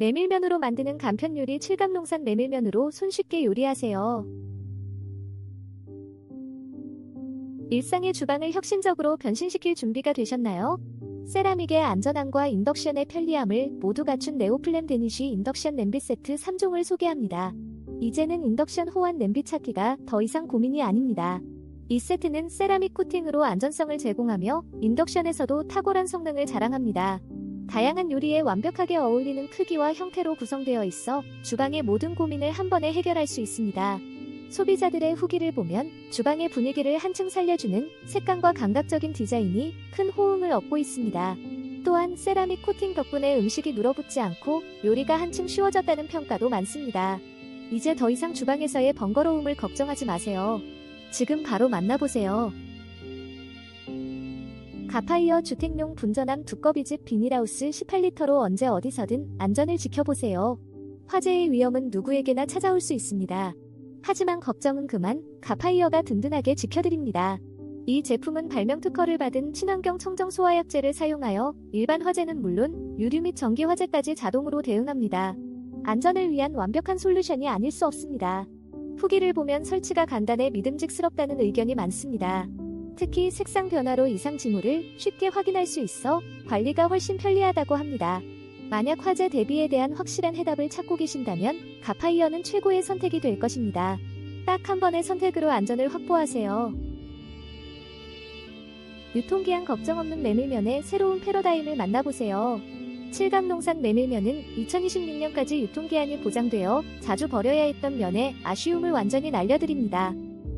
메밀면으로 만드는 간편 요리 칠감농산 메밀면으로 손쉽게 요리하세요. 일상의 주방을 혁신적으로 변신시킬 준비가 되셨나요? 세라믹의 안전함과 인덕션의 편리함을 모두 갖춘 네오플램 데니쉬 인덕션 냄비 세트 3종을 소개합니다. 이제는 인덕션 호환 냄비 찾기가 더 이상 고민이 아닙니다. 이 세트는 세라믹 코팅으로 안전성을 제공하며 인덕션에서도 탁월한 성능을 자랑합니다. 다양한 요리에 완벽하게 어울리는 크기와 형태로 구성되어 있어 주방의 모든 고민을 한 번에 해결할 수 있습니다. 소비자들의 후기를 보면 주방의 분위기를 한층 살려주는 색감과 감각적인 디자인이 큰 호응을 얻고 있습니다. 또한 세라믹 코팅 덕분에 음식이 눌어붙지 않고 요리가 한층 쉬워졌다는 평가도 많습니다. 이제 더 이상 주방에서의 번거로움을 걱정하지 마세요. 지금 바로 만나보세요. 가파이어 주택용 분전함 두꺼비집 비닐하우스 18리터로 언제 어디서든 안전을 지켜보세요. 화재의 위험은 누구에게나 찾아올 수 있습니다. 하지만 걱정은 그만 가파이어가 든든하게 지켜드립니다. 이 제품은 발명 특허를 받은 친환경 청정 소화약제를 사용하여 일반 화재는 물론 유류 및 전기 화재까지 자동으로 대응합니다. 안전을 위한 완벽한 솔루션이 아닐 수 없습니다. 후기를 보면 설치가 간단해 믿음직스럽다는 의견이 많습니다. 특히 색상 변화로 이상 징후를 쉽게 확인할 수 있어 관리가 훨씬 편리하다고 합니다. 만약 화재 대비에 대한 확실한 해답을 찾고 계신다면 가파이어는 최고의 선택이 될 것입니다. 딱 한 번의 선택으로 안전을 확보하세요. 유통기한 걱정 없는 메밀면의 새로운 패러다임을 만나보세요. 칠감농산 메밀면은 2026년까지 유통기한이 보장되어 자주 버려야 했던 면의 아쉬움을 완전히 날려드립니다.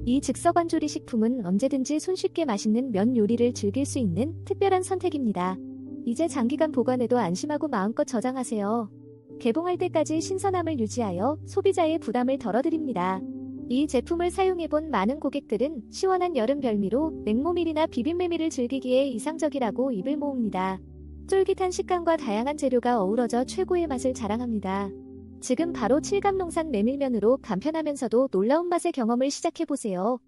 이 즉석완 조리 식품은 언제든지 손쉽게 맛있는 면 요리를 즐길 수 있는 특별한 선택입니다. 이제 장기간 보관해도 안심하고 마음껏 저장하세요. 개봉할 때까지 신선함을 유지하여 소비자의 부담을 덜어드립니다. 이 제품을 사용해본 많은 고객들은 시원한 여름 별미로 냉모밀이나 비빔메밀을 즐기기에 이상적이라고 입을 모읍니다. 쫄깃한 식감과 다양한 재료가 어우러져 최고의 맛을 자랑합니다. 지금 바로 칠감농산 메밀면으로 간편하면서도 놀라운 맛의 경험을 시작해보세요.